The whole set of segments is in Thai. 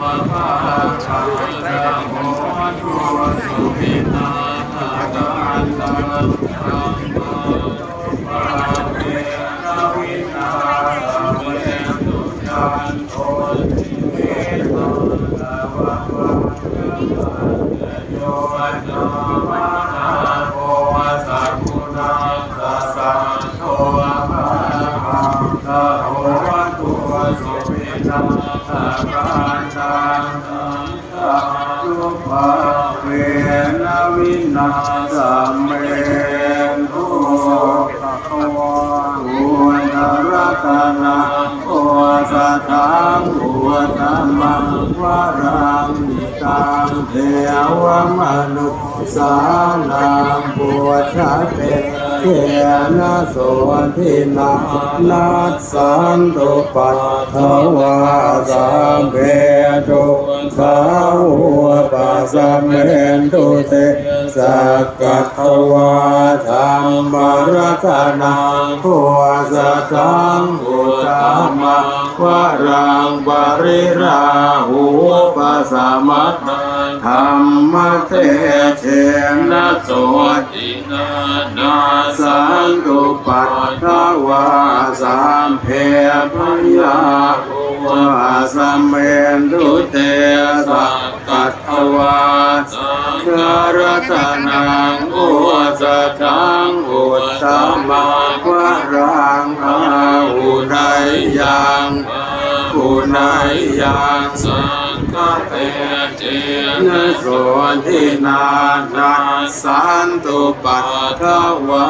เวนวินาสัมเมตุภะคะวะโอนรัตนะโอสัทธังอธัมมังวะรังนิตังเทวมนุษย์สานังปุถชะเต เทนะโสทินานัสสันตุปัตถวาสัมเพตุสาวปัสสะเมนตุเตสักกัตวาธรรมรัตนังพุสะทังอุตตมังวะรังบริราหูปัสสะมัตธรรมเตเชนะโสตินานาสันตุปัตถวาสัมเพพยาภวาสัมเมนตุเตสักกัตวาสังฆรัตนังอุสะทังอุตตมังวรังอาหุไนยังอุไนยังสัง ฆเตเจนโสทินานาสันตุปัตถวา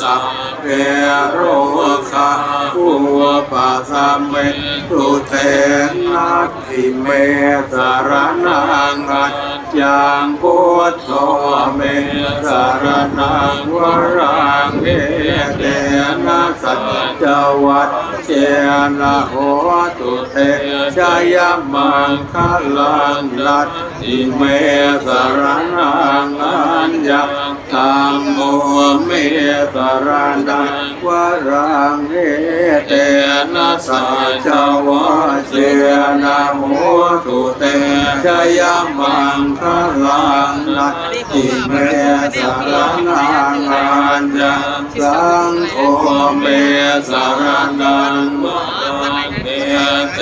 สัพเพโรคาภูปัสสะเมตุเตนะทิเมสารนังอัจยังพุทโธเมสารนังวรัง เอเตนะสัจจวัตเจนะโหตุเตชยมังคลังนัตติเมสารนังอัญญังธรรมโมเมสารนังวรังเอเตนะสัจจวัตเจนะโหตุเตชยมังคลังนัตติเมสารนังอัญญังสังโฆ เมสารนังวรังเอเต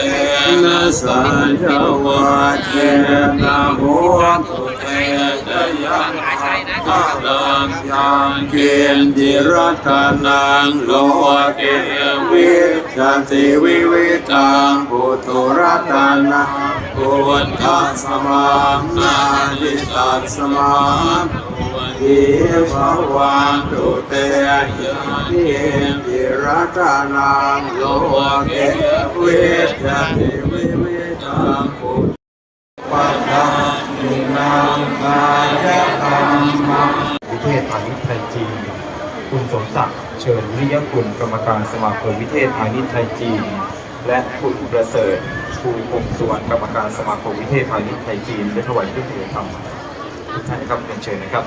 นะสัจจวัตเจนะโหตุเตชยมังพลังยังเกียนติรัตนังโลเกวิชันติวิวิตังปุถุรัตนังปุถทสสมังนาทิตัสมัง อิภวันตุเตยะเกียนติรัตนังโลเกวิชันติวิวิตังปุถปัตตานินังกายกรรมังวิเทศพาณิชย์ไทยจีน คุณสมศักดิ์เชิญวิริยกุลกรรมการสมาคมวิเทศพาณิชย์ไทยจีน และคุณประเสริฐภูคงสวรรณกรรมการสมาคมวิเทศพาณิชย์ไทยจีนได้ถวายเครื่องดื่มธรรมทุกท่านนะครับเรียนเชิญนะครับ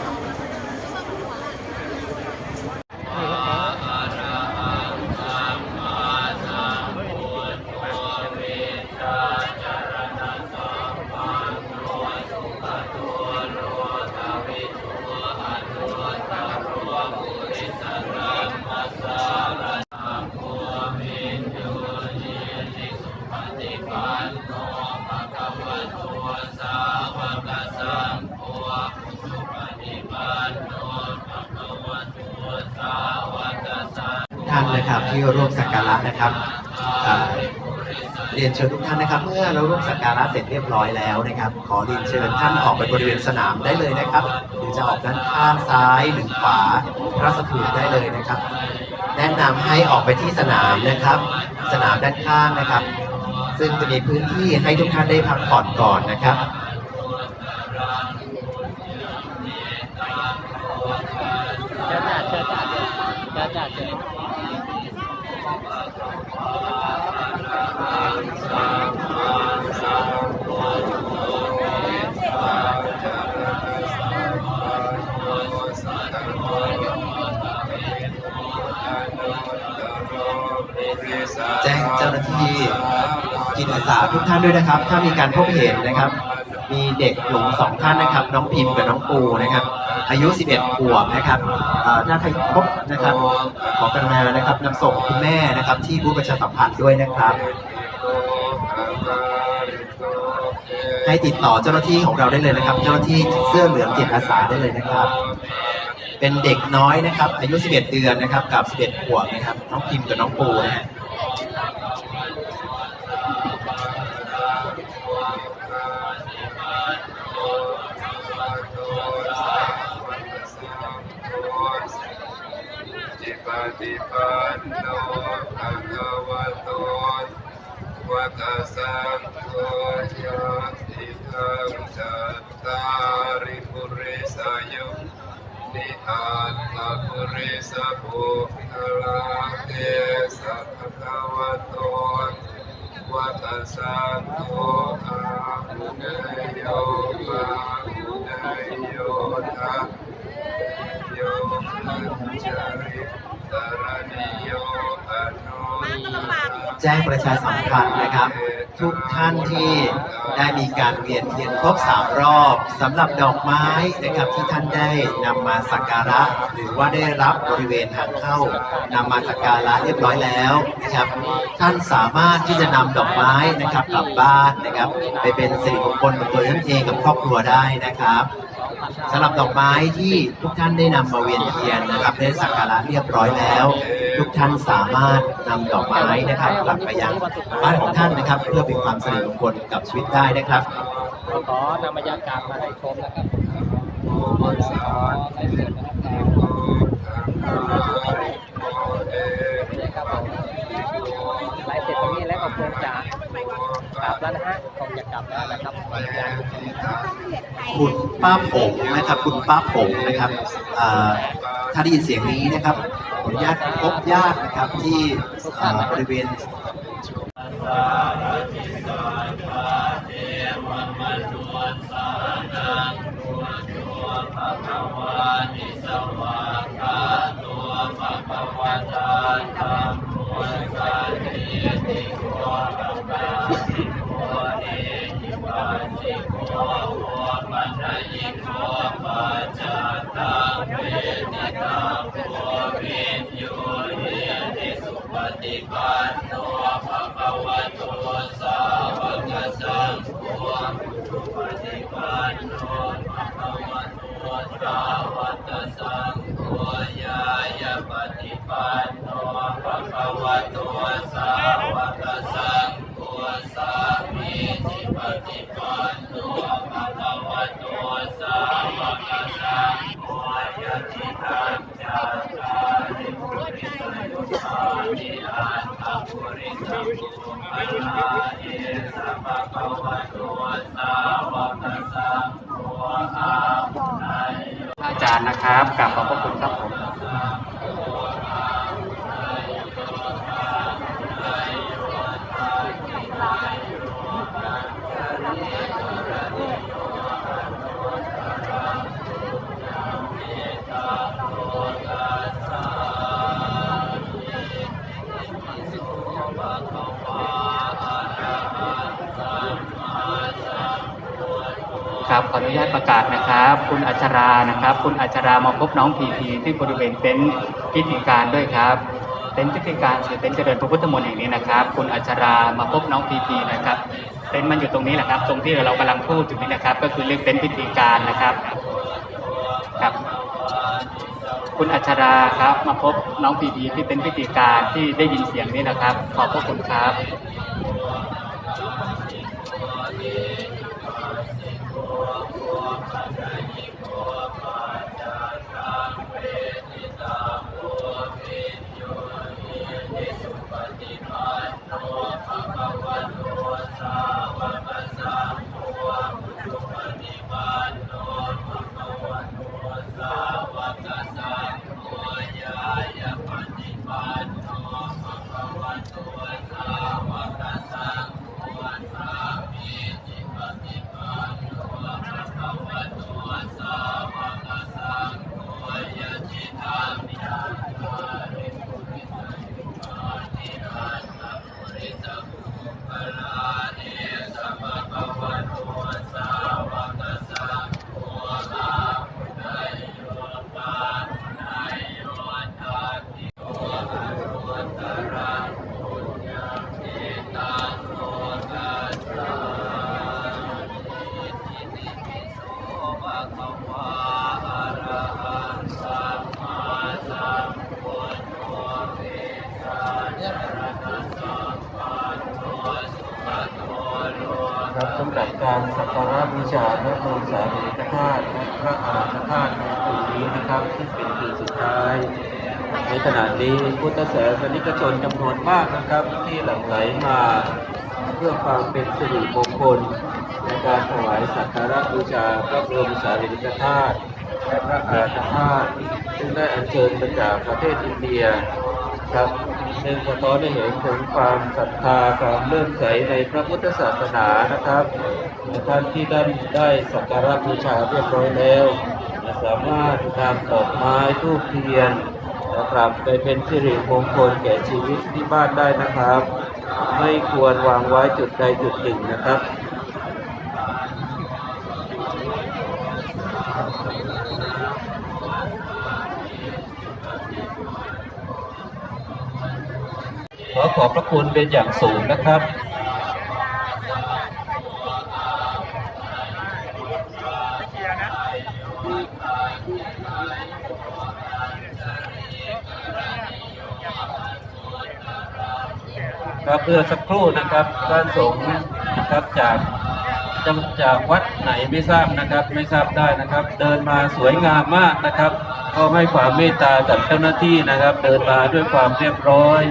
ท่านนะครับ ที่ร่วมสักการะนะครับเรียนเชิญทุกท่านนะครับ เมื่อเราร่วมสักการะเสร็จเรียบร้อยแล้วนะครับ ขอเรียนเชิญท่านออกไปบริเวณสนามได้เลยนะครับ หรือจะออกด้านข้างซ้ายหรือขวาพระสถูปได้เลยนะครับ แนะนำให้ออกไปที่สนามนะครับ สนามด้านข้างนะครับ ซึ่งจะมีพื้นที่ให้ทุกท่านได้พักผ่อนก่อนนะครับ จ้าจ้าเชิญจ้าจ้าเชิญ แจิตอาสาทุกท่านด้วยนะครับ ถ้ามีการพบเห็นนะครับ มีเด็กหลงสองท่านนะครับ น้องพิมพ์กับน้องปูนะครับ อายุ 11 ขวบนะครับถ้าใครพบนะครับ ขอกรุณานะครับนำส่งคุณแม่นะครับ ที่ผู้ประชาสัมพันธ์ด้วยนะครับให้ติดต่อเจ้าหน้าที่ของเราได้เลยนะครับ เจ้าหน้าที่เสื้อเหลืองจิตอาสาได้เลยนะครับ เป็นเด็กน้อยนะครับ อายุ 11 เดือนนะครับ กับ 11 ขวบนะครับ น้องพิมพ์กับน้องปูนะฮะ จิปฏิปันโนภะคะ แจ้งประชาสัมพันธ์นะครับ ทุกท่านที่ได้มีการเวียนเทียนครบสามรอบสำหรับดอกไม้นะครับที่ท่านได้นำมาสักการะ หรือว่าได้รับบริเวณทางเข้านำมาสักการะเรียบร้อยแล้วนะครับ ท่านสามารถที่จะนำดอกไม้นะครับกลับบ้านนะครับ ไปเป็นสิริมงคลกับตัวท่านเองกับครอบครัวได้นะครับสำหรับดอกไม้ที่ทุกท่านได้นำมาเวียนเทียนนะครับได้สักการะเรียบร้อยแล้ว ทุกท่านสามารถนำดอกไม้นะครับกลับไปยังบ้านของท่านนะครับ เพื่อเป็นความสิริมงคลกับชีวิตได้นะครับเราขอนำบรรยากาศมาให้ชมนะครับแล้วขอไลฟ์สดนะครับนี่ครับผมไลฟ์เสร็จตรงนี้แล้วก็คงจะกลับแล้วนะฮะคงจะกลับแล้วนะครับบรรยากาศคุณป้าผงนะครับ คุณป้าผงนะครับอ่าถ้าได้ยินเสียงนี้นะครับ ขออนุญาตพบญาตินะครับที่บริเวณ อาวกสังโฆปฏิปันโนภะคะวะโตสาวกสังโฆยายะปฏิปันโนภะคะวะโตจารย์นะครับกราบขอบพระคุณครับผม ครับขออ นุญาตประกาศนะครับ คุณอัชรานะครับ คุณอัชรามาพบน้องพีพีที่บริเวณเต็นท์พิธีการด้วยครับเต็นท์พิธีการคือเต็นท์เจริญพระพุทธมนต์แห่งนี้นะครับ คุณอัชรามาพบน้องพีพีนะครับเต็นท์มันอยู่ตรงนี้แหละครับ ตรงที่เรากำลังพูดถึงนี้นะครับ ก็คือเรื่องเต็นท์พิธีการนะครับครับคุณอัชราครับ มาพบน้องพีพีที่เต็นท์พิธีการที่ได้ยินเสียงนี้นะครับ ขอบพระคุณครับ การสักการะบูชาพระบรมสารีริกธาตุและพระอาหาธาตุในปีนี้นะครับซึ่เป็นปีสุดท้าย ในขณะนี้พุทธศาสนิกชนจำนวนมากนะครับ ที่หลั่งไหลมาเพื่อความเป็นสิริมงคลในการถวายสักการะบูชาพระบรมสารีริกธาตุและพระอาหาธาตุซึ่งได้อัญเชิญมาจากประเทศอินเดียครับซึ่งสะท้อนให้เห็นถึงความศรัทธาความเลื่อมใสในพระพุทธศาสนานะครับ ท่านที่ได้ได้สักการะบูชาเรียบร้อยแล้วสามารถนำดอกไม้ทูบเทียนนะครับไปเป็นสิริมงคลแก่ชีวิตที่บ้านได้นะครับ ไม่ควรวางไว้จุดใดจุดหนึ่งนะครับขอขอบพระคุณเป็นอย่างสูงนะครับ ครับเพื่อสักครู่นะครับท่านสงฆ์นะครับจากจจากวัดไหนไม่ทราบนะครับ ไม่ทราบได้นะครับ เดินมาสวยงามมากนะครับก็ให้ความเมตตาจากเจ้าหน้าที่นะครับ เดินมาด้วยความเรียบร้อย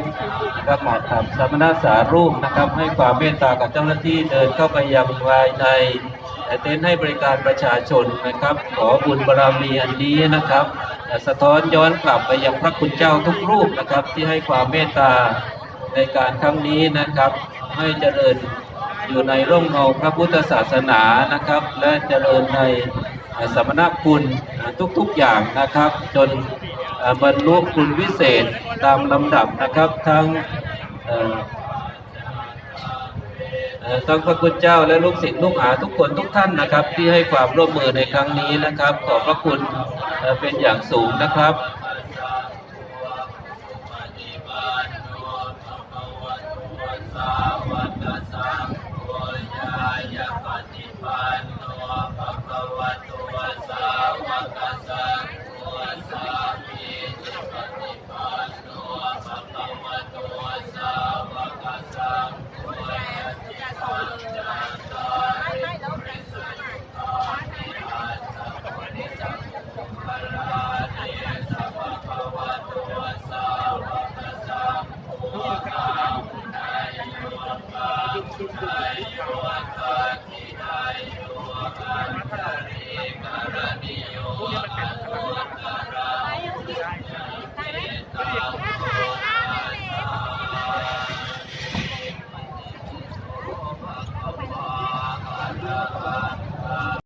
นะครับหมอธรรมสมณสารูปนะครับ ให้ความเมตตากับเจ้าหน้าที่เดินเข้าไปยังภายในเต็นท์ให้บริการประชาชนนะครับ ขอบุญบารรมีอันนี้นะครับ สะท้อนย้อนกลับไปยังพระคุณเจ้าทุกรูปนะครับ ที่ให้ความเมตตา ในการครั้งนี้นะครับ ให้เจริญอยู่ในร่มเงาพระพุทธศาสนานะครับ และเจริญในสมณคุณทุกๆอย่างนะครับ จนบรรลุคุณวิเศษตามลำดับนะครับ ทั้งทั้งพระคุณเจ้าและลูกศิษย์ลูกหาทุกคนทุกท่านนะครับ ที่ให้ความร่วมมือในครั้งนี้นะครับ ขอบพระคุณเป็นอย่างสูงนะครับ